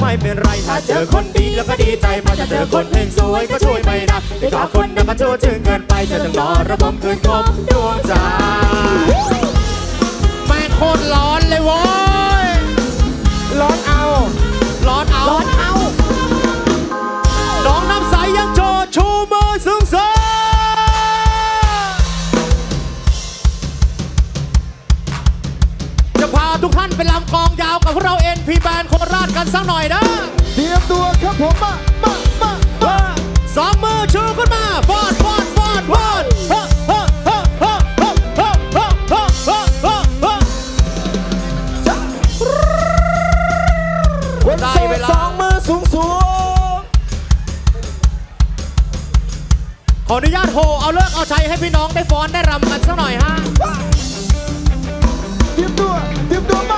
ไม่เป็นไร ถ้าเจอคนดีแล้วก็ดีใจพอจะเจอคนหนึ่งสวยก็ช่วยไม่ได้ไอ้ขอคนนั้นมาชั่วจึงเกินไปจะต้องรอระบบคืนครบดวงใจแม่โคตรร้อนเลยวอยร้อนเอา ร้อนเอา ร้อนเอา น้องน้ำใสยังโชว์ชูมือสูงสูงจะพาทุกท่านไปลำกองยาวกับพวกเรา NP Band ราชกันสักหน่อยนะเตรียมตัวครับผมมามามามาสองมือชูขึ้นมาฟาดฟาดฟาดฟาดได้เวลาสองมือสูงสูงขออนุญาตโหเอาเลิกเอาใช้ให้พี่น้องได้ฟ้อนได้รำกันสักหน่อยฮะเตรียมตัวเตรียมตัวมา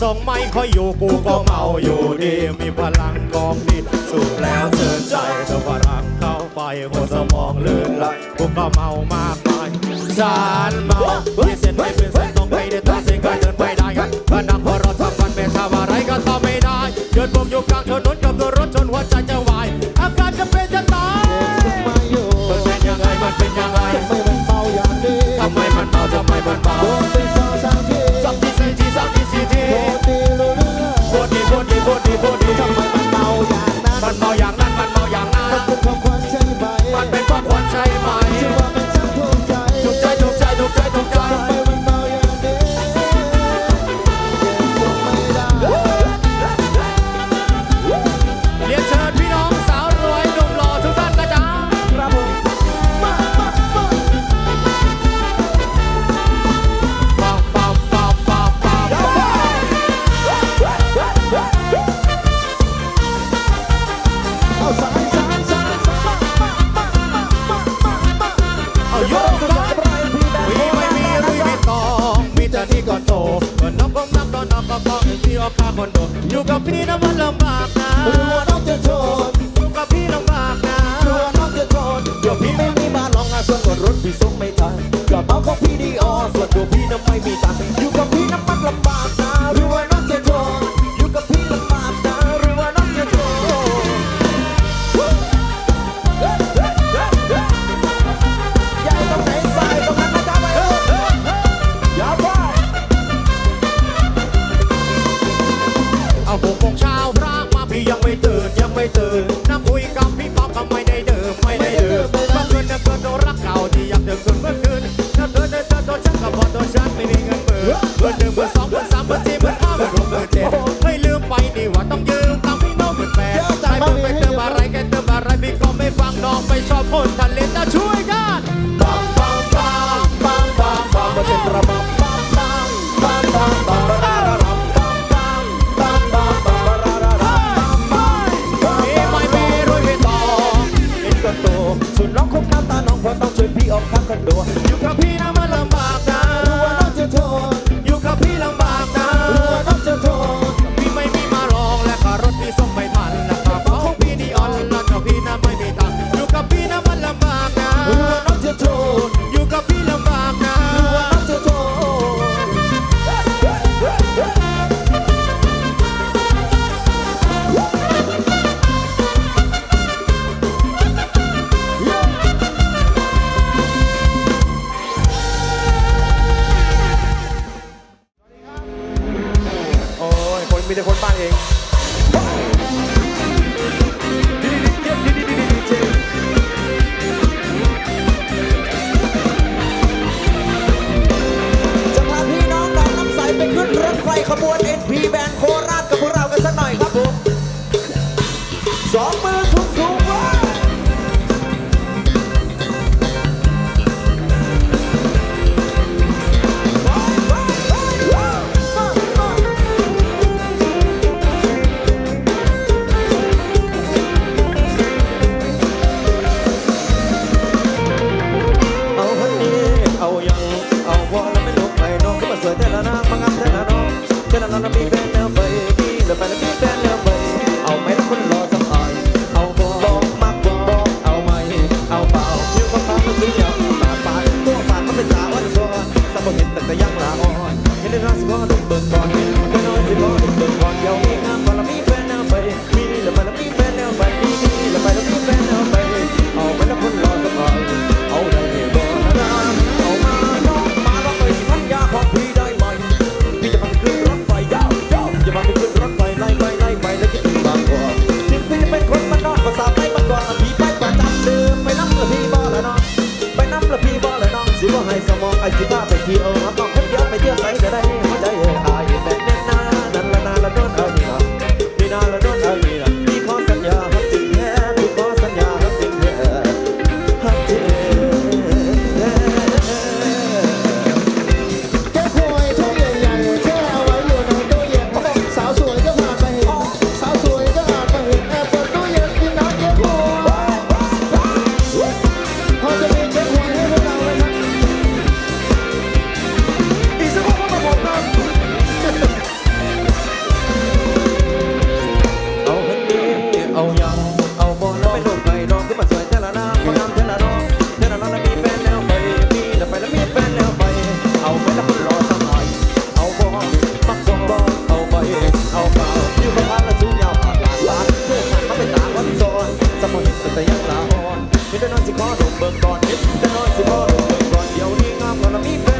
สองไม่ค่อยอยู่กูก็เมาอยู่ดี มีพลังกองดีสูบแล้วเจอใจเธอพลังเข้าไปหัวสมองลื่นไหลกูก็เมามากมายสารเมาที่เส้นไม่เป็นเส้นต้องไปได้ตัดเส้นก็เดินไปได้ครับพนักพอรถทำฟันไม่ทำอะไรก็ต้อไม่ได้เดินผงอยู่กลางถนนกับรถชนหัวใจจะวายอาการจะเป็นจะตายมันเป็นยังไงมันเป็นยังไงทำไมมันเมาอย่างนี้ทำไมมันเมาทำไมมันเมา คนดีคนดีทำไมมันเมาอย่างนั้นมันเมาอย่างนั้น ยวมาต้อ เบิ่งก่อนเด็กจะนอนสิบ่เบิ่งก่อนเดี๋ยวนี้งามกว่าละมี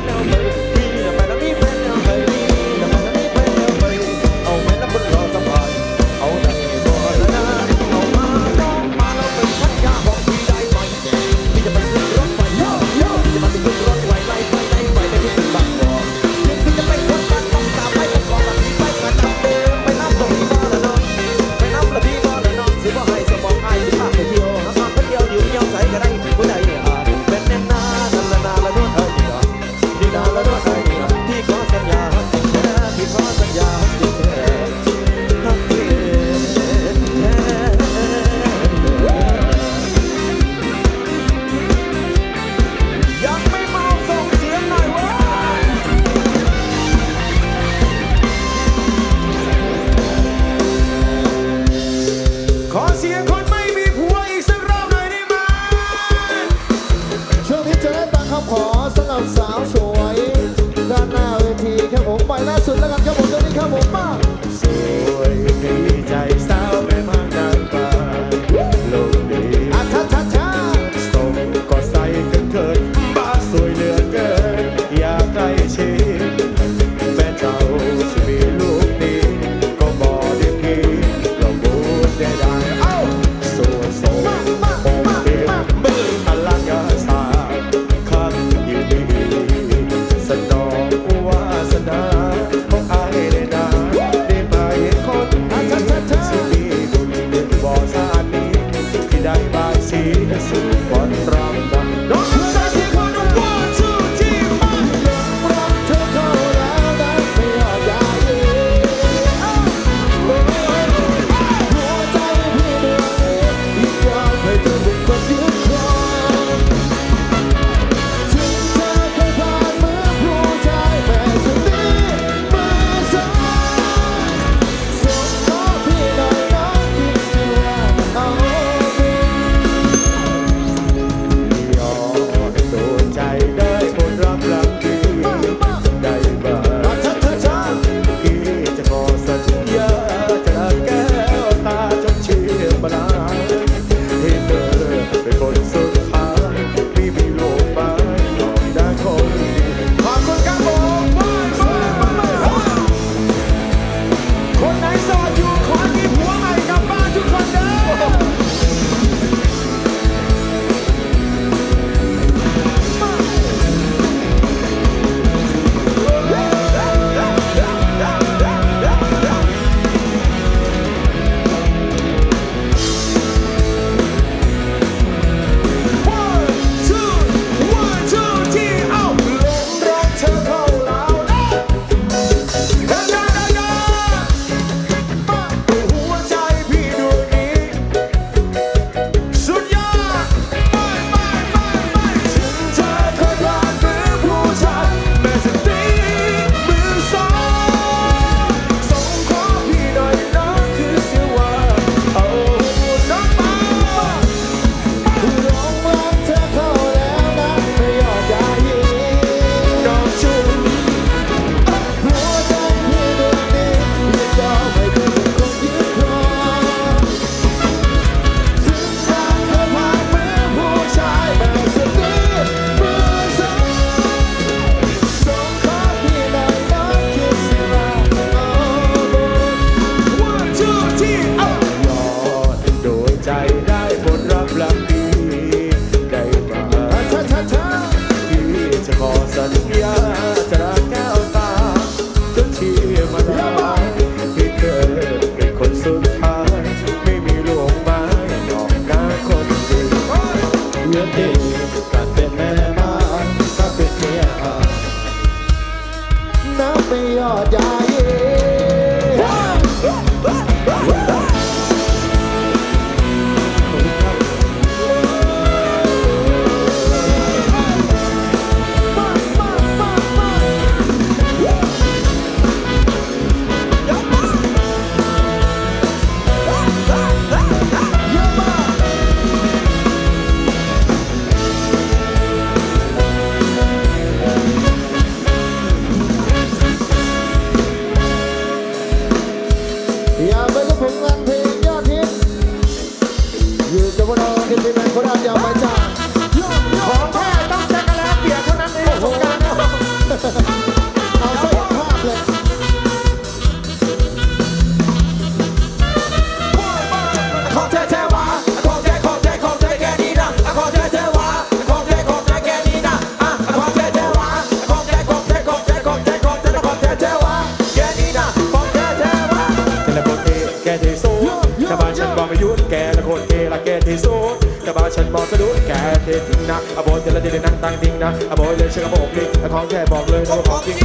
ก็ดแกเทจริงนะอาบอยเจริญเดนั่งตังดิงนะอาบอยเลยเชื่อบอกดิแต่ของแท้บอกเลยนะว่าของจริง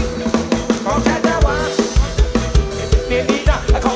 ของแช่จะว่าเนี่ยดีนะ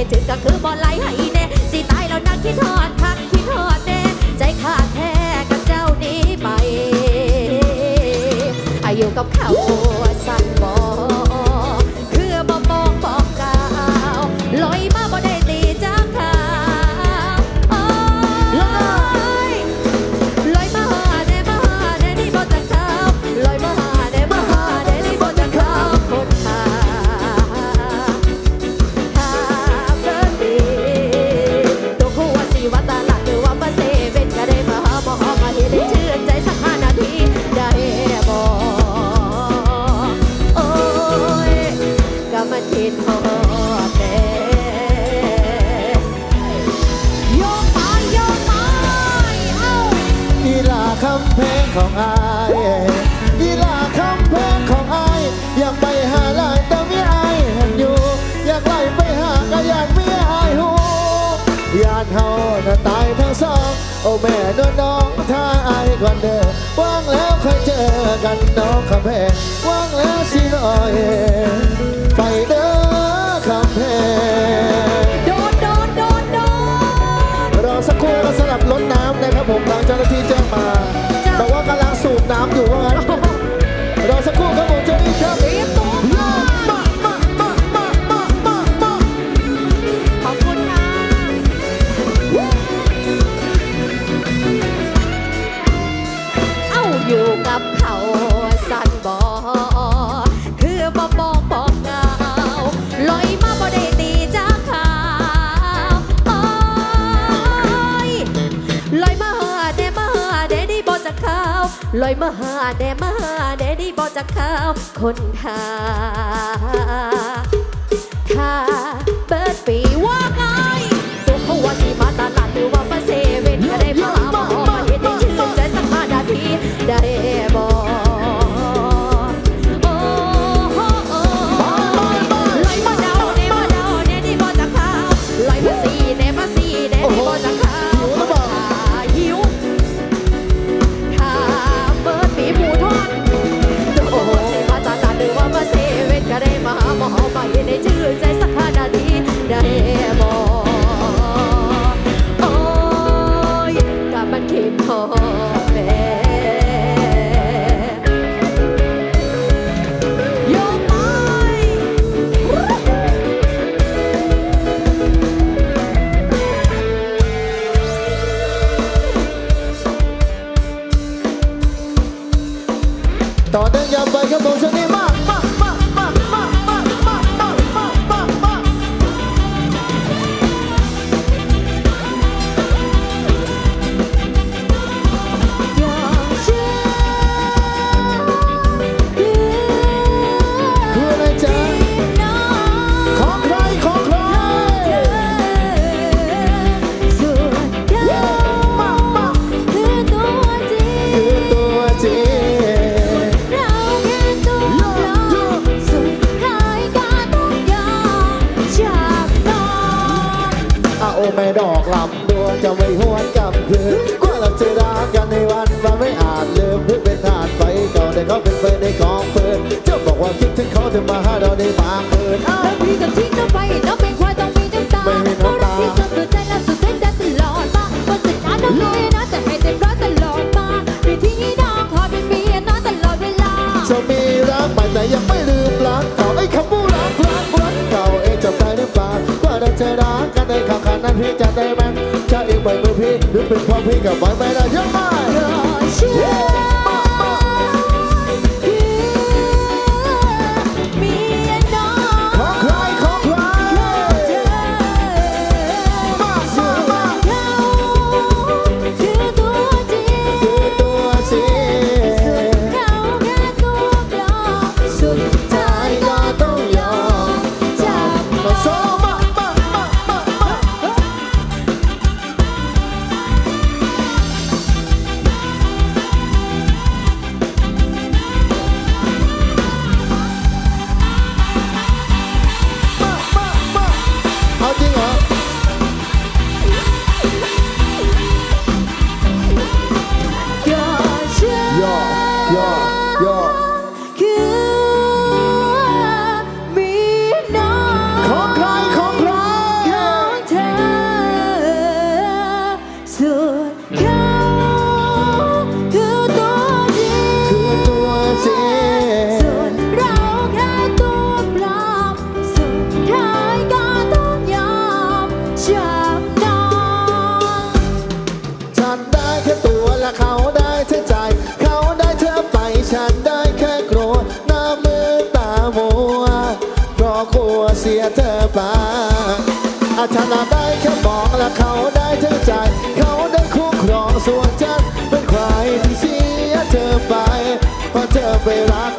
คิดถึงก็คือบอลไหลให้แน่สิตายแล้วนักคิดทอดคักคิดทอดแน่ใจขาดแท้กับเจ้านี้ไปอายุกับเขาำเพลงของอายยีลาคำเพลงของอายอยากไปหาลายแต่ไม่อาเห็นอยู่ อยากไล่ไปหาก็อยากไม่อาหูยานเฮาน่าตายทั้งสองโอ้แม่นน้องถ้าไอายก่อนเด้อว่างแล้วค่อยเจอกันน้องคำเพลงว่างแล้วสิน้อย ไปเด้อคำเพลง ผมหลังเจ้าหน้าที่แจ้งมาบอกว่ากำลังสูบน้ำอยู่ว่างั้นรอสักครู่ครับผมจ้าหน้าที่ครับ ลอยมาหาแด่มาแด่ดีบอจากข้าวคนค่ะค่าเบิดปีว่า ถึงมาหาเราในปากเกินเริ่มพี่กับทิ้งน้ำไปน้ำเป็นควายต้องมีน้ำตาเพรรักที่เธอเกิใจและสุดเส้นได้ตลอดมาบนสุดน้องรู้นะแต่ให้เต็มร้อยตลอดมาไม่ทิ้งน้องคอยเป็นเมียน้องตลอดเวลาจะมีรักใหม่แยังไม่ลืมรักเก่าไอ้คำว่ารักรักรักเก่าเองจำได้หรือเปล่าว่าเราจะรักกันในขาวขานนั้นพี่จะได้ไหมจะเองไปเมื่อพี่หรือเป็นพ่อพี่กับไว้ไม่ได้ยังไม่เสียเธอไปอาชนาได้แค่มองและเขาได้ทั้งใจ เขาได้คู่ครองส่วนฉันเป็นใครที่เสียเธอไปเพราะเธอไปรัก